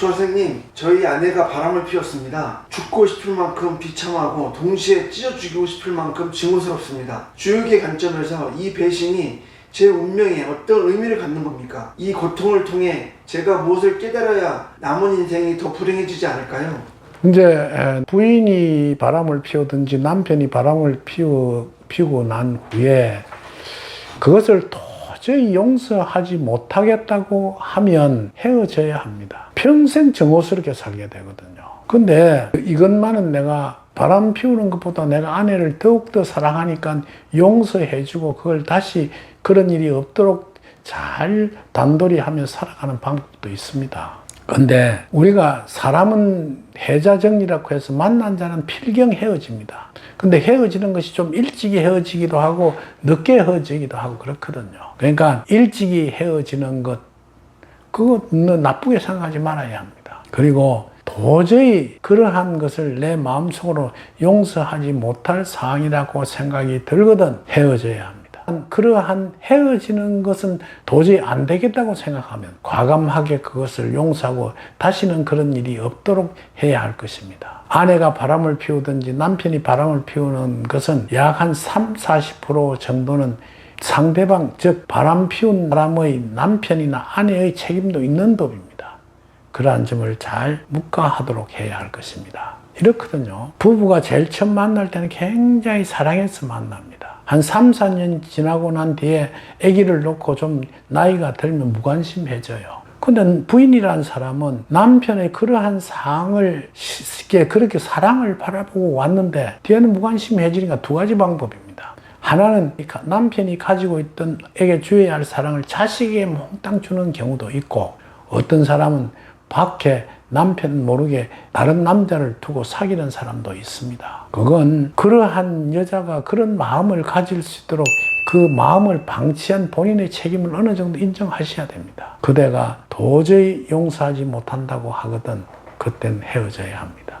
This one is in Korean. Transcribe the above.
선생님, 저희 아내가 바람을 피웠습니다. 죽고 싶을 만큼 비참하고 동시에 찢어 죽이고 싶을 만큼 증오스럽습니다. 주육의 관점에서 이 배신이 제 운명에 어떤 의미를 갖는 겁니까? 이 고통을 통해 제가 무엇을 깨달아야 남은 인생이 더 불행해지지 않을까요? 이제 에, 부인이 바람을 피우든지 남편이 바람을 피우, 피우고 난 후에 그것을 도저히 용서하지 못하겠다고 하면 헤어져야 합니다. 평생 정오스럽게 살게 되거든요. 근데 이것만은 내가 바람 피우는 것보다 내가 아내를 더욱더 사랑하니까 용서해주고 그걸 다시 그런 일이 없도록 잘 단돌이 하며 살아가는 방법도 있습니다. 근데 우리가 사람은 해자정리라고 해서 만난 자는 필경 헤어집니다. 근데 헤어지는 것이 좀 일찍이 헤어지기도 하고 늦게 헤어지기도 하고 그렇거든요. 그러니까 일찍이 헤어지는 것, 그거는 나쁘게 생각하지 말아야 합니다. 그리고 도저히 그러한 것을 내 마음속으로 용서하지 못할 상황이라고 생각이 들거든 헤어져야 합니다. 그러한 헤어지는 것은 도저히 안 되겠다고 생각하면 과감하게 그것을 용서하고 다시는 그런 일이 없도록 해야 할 것입니다. 아내가 바람을 피우든지 남편이 바람을 피우는 것은 약 한 3, 40% 정도는 상대방, 즉 바람 피운 사람의 남편이나 아내의 책임도 있는 법입니다. 그러한 점을 잘 묵과하도록 해야 할 것입니다. 이렇거든요. 부부가 제일 처음 만날 때는 굉장히 사랑해서 만납니다. 한 3, 4년 지나고 난 뒤에 아기를 놓고 좀 나이가 들면 무관심해져요. 근데 부인이라는 사람은 남편의 그러한 상황을 쉽게 그렇게 사랑을 바라보고 왔는데 뒤에는 무관심해지니까 두 가지 방법입니다. 하나는 남편이 가지고 있던 에게 주어야 할 사랑을 자식에게 몽땅 주는 경우도 있고 어떤 사람은 밖에 남편 모르게 다른 남자를 두고 사귀는 사람도 있습니다. 그건 그러한 여자가 그런 마음을 가질 수 있도록 그 마음을 방치한 본인의 책임을 어느 정도 인정하셔야 됩니다. 그대가 도저히 용서하지 못한다고 하거든 그땐 헤어져야 합니다.